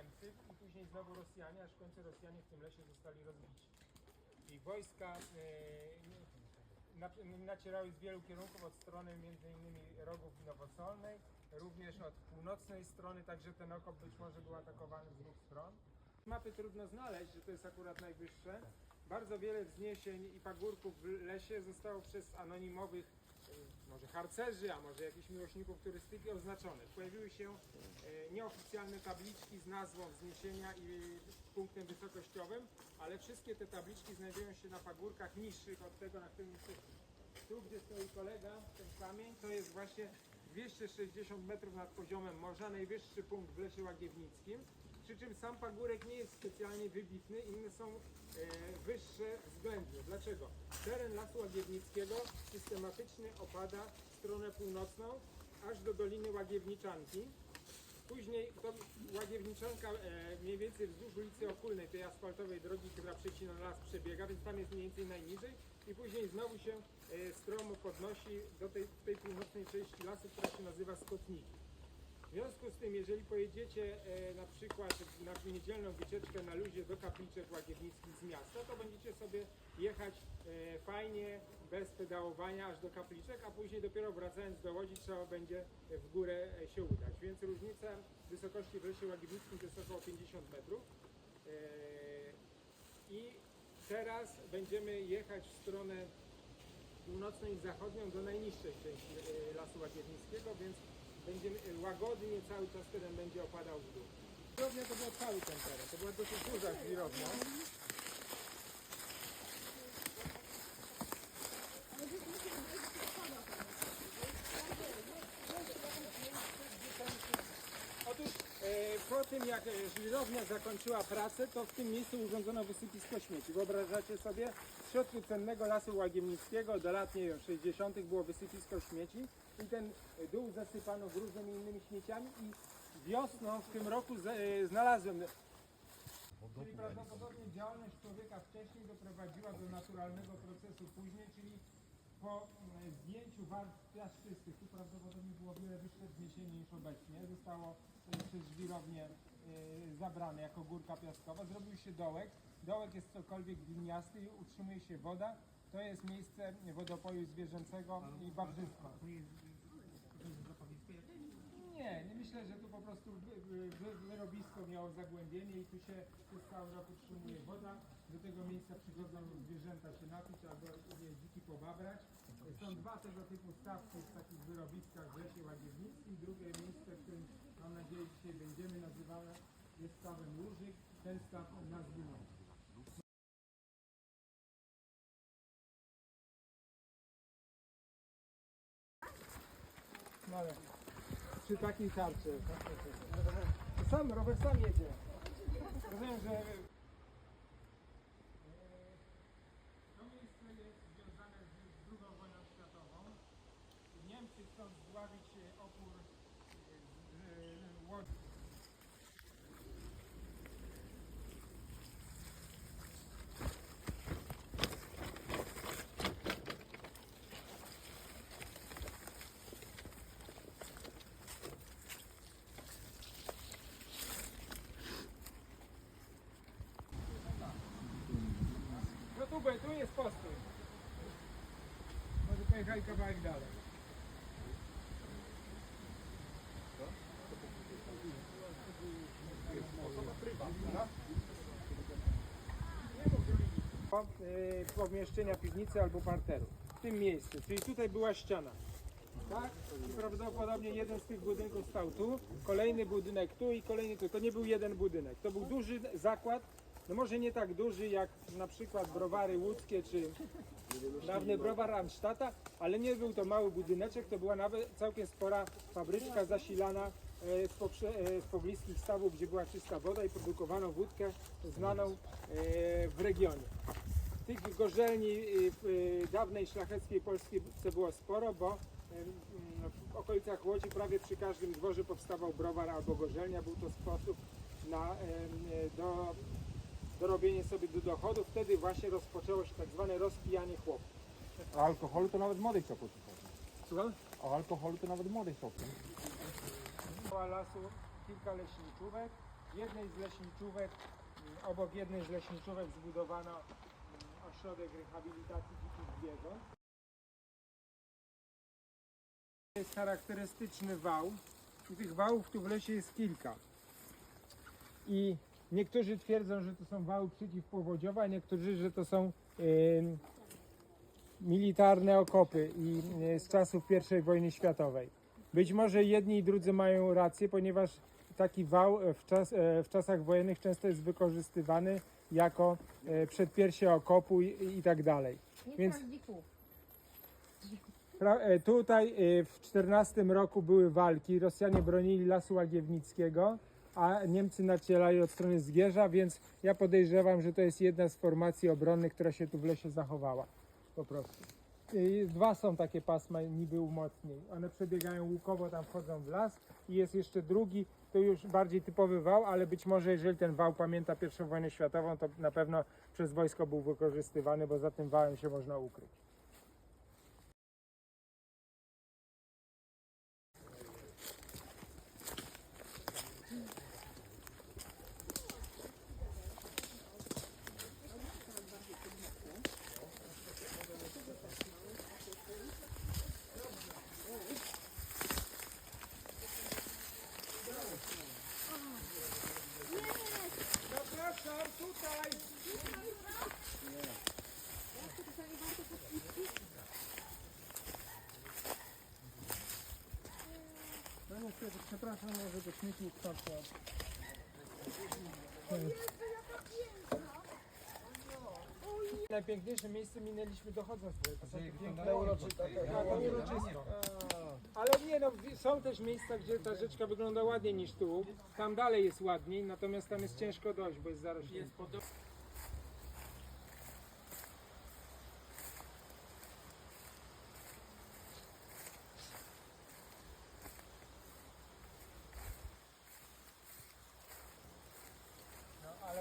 Niemcy i później znowu Rosjanie, aż w końcu Rosjanie w tym lesie zostali rozbici. I wojska e, na- nacierały z wielu kierunków, od strony innymi rogów Nowosolnej, również od północnej strony, także ten okop być może był atakowany z dwóch stron. Mapy trudno znaleźć, że to jest akurat najwyższe. Bardzo wiele wzniesień i pagórków w lesie zostało przez anonimowych, może harcerzy, a może jakichś miłośników turystyki oznaczonych. Pojawiły się e, nieoficjalne tabliczki z nazwą wzniesienia i punktem wysokościowym, ale wszystkie te tabliczki znajdują się na pagórkach niższych od tego, na którym jesteśmy. Tu, gdzie stoi kolega, ten kamień, to jest właśnie 260 metrów nad poziomem morza, najwyższy punkt w lesie łagiewnickim. Przy czym sam pagórek nie jest specjalnie wybitny, inne są e, wyższe względnie. Dlaczego? Teren Lasu Łagiewnickiego systematycznie opada w stronę północną, aż do Doliny Łagiewniczanki. Później to Łagiewniczanka e, mniej więcej wzdłuż ulicy Okulnej, tej asfaltowej drogi, która przecina las przebiega, więc tam jest mniej więcej najniżej i później znowu się e, stromo podnosi do tej, tej północnej części lasu, która się nazywa Skotniki. W związku z tym, jeżeli pojedziecie e, na przykład na niedzielną wycieczkę na luzie do kapliczek łagiewnickich z miasta, to będziecie sobie jechać e, fajnie, bez pedałowania aż do kapliczek, a później dopiero wracając do Łodzi trzeba będzie w górę e, się udać. Więc różnica wysokości w lesie łagiewnickim to jest około 50 metrów. E, I teraz będziemy jechać w stronę północną i zachodnią do najniższej części e, Lasu Łagiewnickiego, więc będziemy e, łagodnie cały czas teren będzie opadał w dół. Żwirownia to był cały ten teren, to była dosyć duża żwirownia. Otóż e, po tym jak e, żwirownia zakończyła pracę, to w tym miejscu urządzono wysypisko śmieci. Wyobrażacie sobie, w środku cennego lasu łagiewnickiego do lat nie wiem, 60. było wysypisko śmieci i ten e, dół zasypano gruzem i innymi śmieciami i wiosną w tym roku za- e, znalazłem Czyli prawdopodobnie działalność człowieka wcześniej doprowadziła do naturalnego procesu później, czyli po mm, zdjęciu warstw piaszczystych, tu prawdopodobnie było wiele wyższe wzniesienie niż obecnie, zostało e, przez żwirownię e, zabrane jako górka piaskowa, zrobił się dołek, dołek jest cokolwiek gliniasty i utrzymuje się woda, to jest miejsce wodopoju zwierzęcego i barzyństwa. Nie, nie myślę, że tu po prostu wy, wy, wy, wyrobisko miało zagłębienie i tu się przez cały rok utrzymuje woda. Do tego miejsca przychodzą zwierzęta się napić albo je dziki pobabrać. Są dwa tego typu stawki w takich wyrobiskach w lesie łagiewnickim. Drugie miejsce, w którym mam nadzieję dzisiaj będziemy nazywane jest stawem Łużyk. Ten staw nosi. No przy takiej tarczy. Sam, rower sam jedzie. Rozumiem, że... To miejsce jest związane z II wojną światową. Niemcy chcąc zdławić e, opór e, e, Łodzi. No tu, jest postój. Może pojechali kawałek dalej. Y, pomieszczenia piwnicy albo parteru. W tym miejscu, czyli tutaj była ściana. Tak? I prawdopodobnie jeden z tych budynków stał tu, kolejny budynek tu i kolejny tu. To nie był jeden budynek. To był duży zakład, no może nie tak duży jak na przykład browary łódzkie czy dawny browar Amstata, ale nie był to mały budyneczek, to była nawet całkiem spora fabryczka zasilana e, z, poprze- e, z pobliskich stawów, gdzie była czysta woda i produkowano wódkę znaną e, w regionie. Tych gorzelni w dawnej szlacheckiej Polsce było sporo, bo w okolicach Łodzi prawie przy każdym dworze powstawał browar albo gorzelnia. Był to sposób na do, dorobienie sobie do dochodu. Wtedy właśnie rozpoczęło się tak zwane rozpijanie chłopów. A alkoholu to nawet młodych soków Słucham? A alkoholu to nawet młodych soków. Dookoła lasu kilka leśniczówek. Jednej z leśniczówek, mm, obok jednej z leśniczówek zbudowano mm, ośrodek rehabilitacji dzikich zwierząt. Jest charakterystyczny wał i tych wałów tu w lesie jest kilka. I niektórzy twierdzą, że to są wały przeciwpowodziowe, a niektórzy, że to są em, militarne okopy i e, z czasów I wojny światowej. Być może jedni i drudzy mają rację, ponieważ taki wał e, w, czas, e, w czasach wojennych często jest wykorzystywany jako e, przedpiersie okopu i, i tak dalej. Nie Więc-. Pra, tutaj e, w 14 roku były walki, Rosjanie bronili Lasu Łagiewnickiego, a Niemcy nacielali od strony Zgierza, więc ja podejrzewam, że to jest jedna z formacji obronnych, która się tu w lesie zachowała. Po prostu. E, Dwa są takie pasma niby umocnień. One przebiegają łukowo, tam wchodzą w las i jest jeszcze drugi, to już bardziej typowy wał, ale być może jeżeli ten wał pamięta I wojnę światową, to na pewno przez wojsko był wykorzystywany, bo za tym wałem się można ukryć. Zapraszam tutaj! No do śmieci kształtu. Najpiękniejsze miejsce minęliśmy dochodząc. To są te piękne uroczysko. Tak, to uroczysko. Ale nie no, są też miejsca, gdzie ta rzeczka wygląda ładniej niż tu. Tam dalej jest ładniej, natomiast tam jest ciężko dojść, bo jest zarośnięte.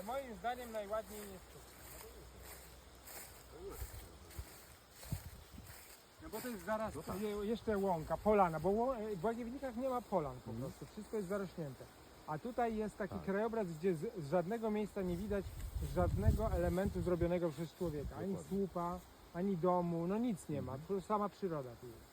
Moim zdaniem najładniej jest tu. No bo to jest zaraz je- jeszcze łąka, polana, bo ło- w Łagiewnikach nie ma polan po prostu, wszystko jest zarośnięte. A tutaj jest taki krajobraz, gdzie z, z żadnego miejsca nie widać żadnego elementu zrobionego przez człowieka. Ani słupa, ani domu, no nic nie ma, po- sama przyroda tu jest.